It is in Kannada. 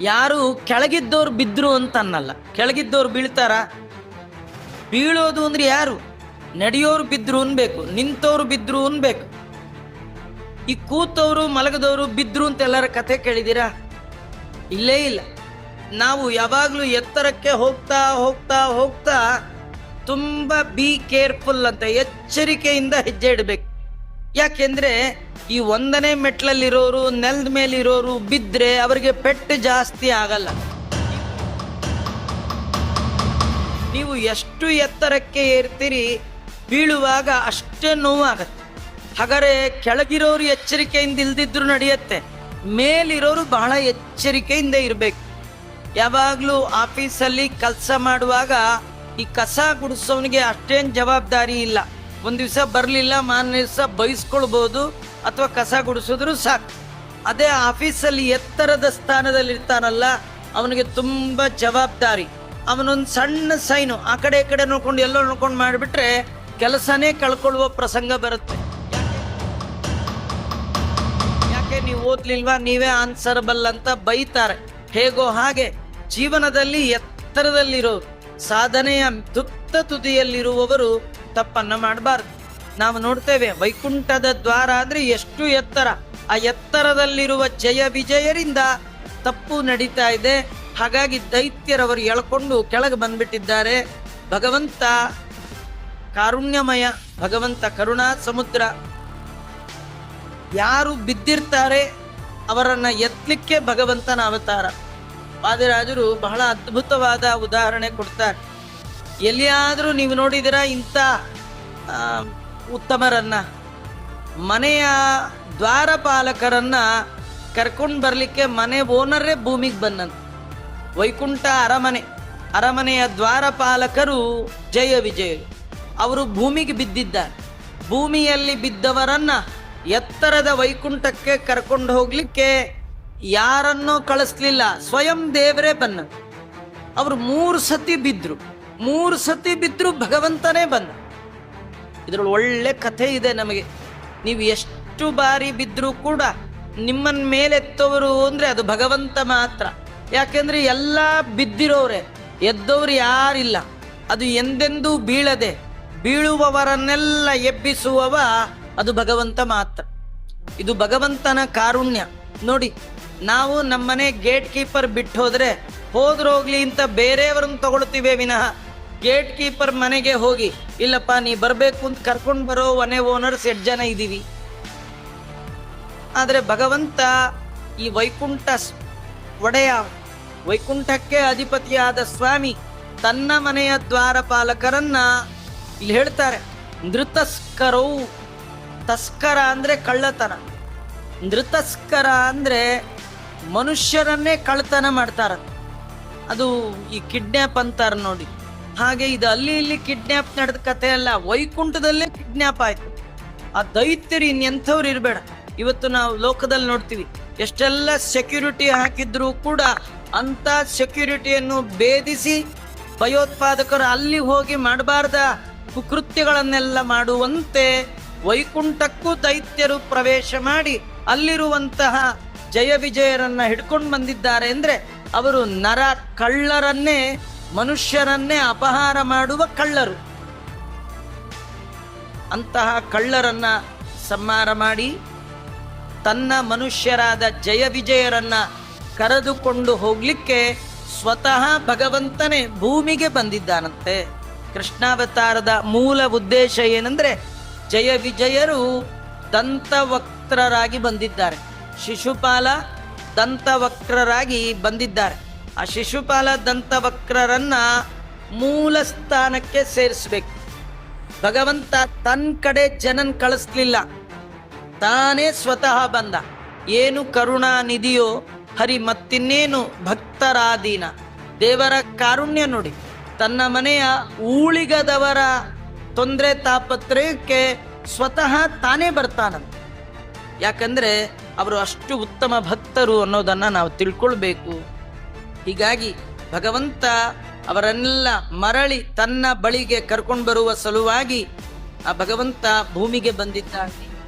ಯಾರು ಕೆಳಗಿದ್ದವ್ರು ಬಿದ್ರು ಅಂತ ಅನ್ನಲ್ಲ ಕೆಳಗಿದ್ದವ್ರು ಬೀಳ್ತಾರ? ಬೀಳೋದು ಅಂದ್ರೆ ಯಾರು? ನಡೆಯೋರು ಬಿದ್ರು ಅನ್ಬೇಕು ನಿಂತವ್ರು ಬಿದ್ರು ಅನ್ಬೇಕು. ಈ ಕೂತವರು ಮಲಗದವರು ಬಿದ್ರು ಅಂತ ಎಲ್ಲರ ಕಥೆ ಕೇಳಿದ್ದೀರಾ ಇಲ್ಲೇ ಇಲ್ಲ. ನಾವು ಯಾವಾಗಲೂ ಎತ್ತರಕ್ಕೆ ಹೋಗ್ತಾ ಹೋಗ್ತಾ ಹೋಗ್ತಾ ತುಂಬ ಬಿ ಕೇರ್ಫುಲ್ ಅಂತ ಎಚ್ಚರಿಕೆಯಿಂದ ಹೆಜ್ಜೆ ಇಡಬೇಕು. ಯಾಕೆಂದ್ರೆ ಈ ಒಂದನೇ ಮೆಟ್ಲಲ್ಲಿರೋರು, ನೆಲದ ಮೇಲಿರೋರು ಬಿದ್ದರೆ ಅವರಿಗೆ ಪೆಟ್ಟು ಜಾಸ್ತಿ ಆಗಲ್ಲ. ನೀವು ಎಷ್ಟು ಎತ್ತರಕ್ಕೆ ಏರ್ತೀರಿ, ಬೀಳುವಾಗ ಅಷ್ಟೇ ನೋವಾಗತ್ತೆ. ಹಾಗಾದರೆ ಕೆಳಗಿರೋರು ಎಚ್ಚರಿಕೆಯಿಂದ ಇಲ್ದಿದ್ರು ನಡೆಯುತ್ತೆ, ಮೇಲಿರೋರು ಬಹಳ ಎಚ್ಚರಿಕೆಯಿಂದ ಇರಬೇಕು. ಯಾವಾಗಲೂ ಆಫೀಸಲ್ಲಿ ಕೆಲಸ ಮಾಡುವಾಗ ಈ ಕಸ ಗುಡಿಸೋನಿಗೆ ಅಷ್ಟೇನು ಜವಾಬ್ದಾರಿ ಇಲ್ಲ. ಒಂದು ದಿವಸ ಬರಲಿಲ್ಲ, ಮಾರನೇ ದಿವಸ ಬೈಸ್ಕೊಳ್ಬೋದು ಅಥವಾ ಕಸ ಗುಡಿಸಿದ್ರು ಸಾಕು. ಅದೇ ಆಫೀಸಲ್ಲಿ ಎತ್ತರದ ಸ್ಥಾನದಲ್ಲಿ ಇರ್ತಾನಲ್ಲ ಅವನಿಗೆ ತುಂಬ ಜವಾಬ್ದಾರಿ. ಅವನೊಂದು ಸಣ್ಣ ಸೈನು ಆ ಕಡೆ ಈ ಕಡೆ ನೋಡ್ಕೊಂಡು ಎಲ್ಲೋ ನೋಡ್ಕೊಂಡು ಮಾಡಿಬಿಟ್ರೆ ಕೆಲಸನೇ ಕಳ್ಕೊಳ್ಳುವ ಪ್ರಸಂಗ ಬರುತ್ತೆ. ಯಾಕೆ ನೀವು ಓದ್ಲಿಲ್ವಾ? ನೀವೇ ಆನ್ಸರಬಲ್ ಅಂತ ಬೈತಾರೆ. ಹೇಗೋ ಹಾಗೆ ಜೀವನದಲ್ಲಿ ಎತ್ತರದಲ್ಲಿರೋ ಸಾಧನೆಯ ತುತ್ತ ತುದಿಯಲ್ಲಿರುವವರು ತಪ್ಪನ್ನ ಮಾಡಬಾರ್ದು. ನಾವು ನೋಡ್ತೇವೆ ವೈಕುಂಠದ ದ್ವಾರ ಅಂದ್ರೆ ಎಷ್ಟು ಎತ್ತರ. ಆ ಎತ್ತರದಲ್ಲಿರುವ ಜಯ ವಿಜಯರಿಂದ ತಪ್ಪು ನಡೀತಾ ಇದೆ. ಹಾಗಾಗಿ ದೈತ್ಯರವರು ಎಳ್ಕೊಂಡು ಕೆಳಗೆ ಬಂದ್ಬಿಟ್ಟಿದ್ದಾರೆ. ಭಗವಂತ ಕಾರುಣ್ಯಮಯ, ಭಗವಂತ ಕರುಣಾ ಸಮುದ್ರ. ಯಾರು ಬಿದ್ದಿರ್ತಾರೆ ಅವರನ್ನು ಎತ್ತಲಿಕ್ಕೆ ಭಗವಂತನ ಅವತಾರ. ವಾದಿರಾಜರು ಬಹಳ ಅದ್ಭುತವಾದ ಉದಾಹರಣೆ ಕೊಡ್ತಾರೆ. ಎಲ್ಲಿಯಾದರೂ ನೀವು ನೋಡಿದಿರ ಇಂಥ ಉತ್ತಮರನ್ನ, ಮನೆಯ ದ್ವಾರಪಾಲಕರನ್ನ ಕರ್ಕೊಂಡು ಬರಲಿಕ್ಕೆ ಮನೆ ಓನರೇ ಭೂಮಿಗೆ ಬಂದಂತ ವೈಕುಂಠ ಅರಮನೆ, ಅರಮನೆಯ ದ್ವಾರಪಾಲಕರು ಜಯ ವಿಜಯರು ಅವರು ಭೂಮಿಗೆ ಬಿದ್ದಿದ್ದಾರೆ. ಭೂಮಿಯಲ್ಲಿ ಬಿದ್ದವರನ್ನ ಎತ್ತರದ ವೈಕುಂಠಕ್ಕೆ ಕರ್ಕೊಂಡು ಹೋಗ್ಲಿಕ್ಕೆ ಯಾರನ್ನೋ ಕಳಿಸ್ಲಿಲ್ಲ, ಸ್ವಯಂ ದೇವರೇ ಬನ್ನ ಅವರು ಮೂರು ಸತಿ ಬಿದ್ದರು ಮೂರು ಸತಿ ಬಿದ್ದರೂ ಭಗವಂತನೇ ಬಂದ. ಇದ್ರಲ್ಲಿ ಒಳ್ಳೆ ಕಥೆ ಇದೆ ನಮಗೆ. ನೀವು ಎಷ್ಟು ಬಾರಿ ಬಿದ್ದರೂ ಕೂಡ ನಿಮ್ಮನ್ನ ಮೇಲೆತ್ತವರು ಅಂದ್ರೆ ಅದು ಭಗವಂತ ಮಾತ್ರ. ಯಾಕೆಂದ್ರೆ ಎಲ್ಲ ಬಿದ್ದಿರೋರೆ ಎದ್ದವರು ಯಾರಿಲ್ಲ. ಅದು ಎಂದೆಂದೂ ಬೀಳದೆ, ಬೀಳುವವರನ್ನೆಲ್ಲ ಎಬ್ಬಿಸುವವ ಅದು ಭಗವಂತ ಮಾತ್ರ. ಇದು ಭಗವಂತನ ಕಾರುಣ್ಯ. ನೋಡಿ, ನಾವು ನಮ್ಮನೆ ಗೇಟ್ ಕೀಪರ್ ಬಿಟ್ಟು ಹೋದ್ರೆ ಹೋದ್ರೋಗ್ಲಿ ಅಂತ ಬೇರೆಯವರನ್ನು ತಗೊಳ್ತೀವಿ ವಿನಃ. ಗೇಟ್ ಕೀಪರ್ ಮನೆಗೆ ಹೋಗಿ, ಇಲ್ಲಪ್ಪ, ನೀ ಬರಬೇಕು ಅಂತ ಕರ್ಕೊಂಡು ಬರೋ ಒನೆ ಓನರ್ಸ್ ಎಷ್ಟು ಜನ ಇದ್ದೀವಿ ಆದರೆ ಭಗವಂತ ಈ ವೈಕುಂಠ ಒಡೆಯ ವೈಕುಂಠಕ್ಕೆ ಅಧಿಪತಿಯಾದ ಸ್ವಾಮಿ ತನ್ನ ಮನೆಯ ದ್ವಾರಪಾಲಕರನ್ನ ಇಲ್ಲಿ ಹೇಳ್ತಾರೆ ನೃತಸ್ಕರವು ತಸ್ಕರ ಅಂದ್ರೆ ಕಳ್ಳತನ. ನೃತಸ್ಕರ ಅಂದ್ರೆ ಮನುಷ್ಯರನ್ನೇ ಕಳ್ಳತನ ಮಾಡ್ತಾರ ಅದು ಈ ಕಿಡ್ನ್ಯಾಪ್ ಅಂತಾರೆ ನೋಡಿ. ಹಾಗೆ ಇದು ಅಲ್ಲಿ ಇಲ್ಲಿ ಕಿಡ್ನ್ಯಾಪ್ ನಡೆದ ಕಥೆ ಅಲ್ಲ, ವೈಕುಂಠದಲ್ಲೇ ಕಿಡ್ನ್ಯಾಪ್ ಆಯ್ತು. ಆ ದೈತ್ಯರು ಇನ್ನೆಂಥವ್ರು ಇರಬೇಡ. ಇವತ್ತು ನಾವು ಲೋಕದಲ್ಲಿ ನೋಡ್ತೀವಿ, ಎಷ್ಟೆಲ್ಲ ಸೆಕ್ಯೂರಿಟಿ ಹಾಕಿದ್ರೂ ಕೂಡ ಅಂತ ಸೆಕ್ಯೂರಿಟಿಯನ್ನು ಭೇದಿಸಿ ಭಯೋತ್ಪಾದಕರು ಅಲ್ಲಿ ಹೋಗಿ ಮಾಡಬಾರ್ದ. ಕುಕೃತ್ಯಗಳನ್ನೆಲ್ಲ ಮಾಡುವಂತೆ ವೈಕುಂಠಕ್ಕೂ ದೈತ್ಯರು ಪ್ರವೇಶ ಮಾಡಿ ಅಲ್ಲಿರುವಂತಹ ಜಯ ವಿಜಯರನ್ನ ಹಿಡ್ಕೊಂಡು ಬಂದಿದ್ದಾರೆ. ಅಂದ್ರೆ ಅವರು ನರ ಕಳ್ಳರನ್ನೇ ಮನುಷ್ಯರನ್ನೇ ಅಪಹಾರ ಮಾಡುವ ಕಳ್ಳರು. ಅಂತಹ ಕಳ್ಳರನ್ನ ಸಂಹಾರ ಮಾಡಿ, ತನ್ನ ಮನುಷ್ಯರಾದ ಜಯ ವಿಜಯರನ್ನ ಕರೆದುಕೊಂಡು ಹೋಗ್ಲಿಕ್ಕೆ ಸ್ವತಃ ಭಗವಂತನೇ ಭೂಮಿಗೆ ಬಂದಿದ್ದಾನಂತೆ. ಕೃಷ್ಣಾವತಾರದ ಮೂಲ ಉದ್ದೇಶ ಏನಂದ್ರೆ ಜಯ ವಿಜಯರು ದಂತವಕ್ರರಾಗಿ ಬಂದಿದ್ದಾರೆ. ಶಿಶುಪಾಲ ದಂತವಕ್ರರಾಗಿ ಬಂದಿದ್ದಾರೆ. ಆ ಶಿಶುಪಾಲ ದಂತವಕ್ರರನ್ನ ಮೂಲ ಸ್ಥಾನಕ್ಕೆ ಸೇರಿಸ್ಬೇಕು. ಭಗವಂತ ತನ್ನ ಕಡೆ ಜನನ್ ಕಳಿಸ್ಲಿಲ್ಲ. ತಾನೇ ಸ್ವತಃ ಬಂದ. ಏನು ಕರುಣಾ ನಿಧಿಯೋ ಹರಿ ಮತ್ತಿನ್ನೇನು ಭಕ್ತರಾದೀನ. ದೇವರ ಕಾರುಣ್ಯ ನೋಡಿ. ತನ್ನ ಮನೆಯ ಊಳಿಗದವರ ತೊಂದರೆ ತಾಪತ್ರಯಕ್ಕೆ ಸ್ವತಃ ತಾನೇ ಬರ್ತಾನಂತ. ಯಾಕಂದ್ರೆ ಅವರು ಅಷ್ಟು ಉತ್ತಮ ಭಕ್ತರು ಅನ್ನೋದನ್ನ ನಾವು ತಿಳ್ಕೊಳ್ಬೇಕು. ಹೀಗಾಗಿ ಭಗವಂತ ಅವರನ್ನೆಲ್ಲ ಮರಳಿ ತನ್ನ ಬಳಿಗೆ ಕರ್ಕೊಂಡು ಬರುವ ಸಲುವಾಗಿ ಆ ಭಗವಂತ ಭೂಮಿಗೆ ಬಂದಿದ್ದಾನೆ.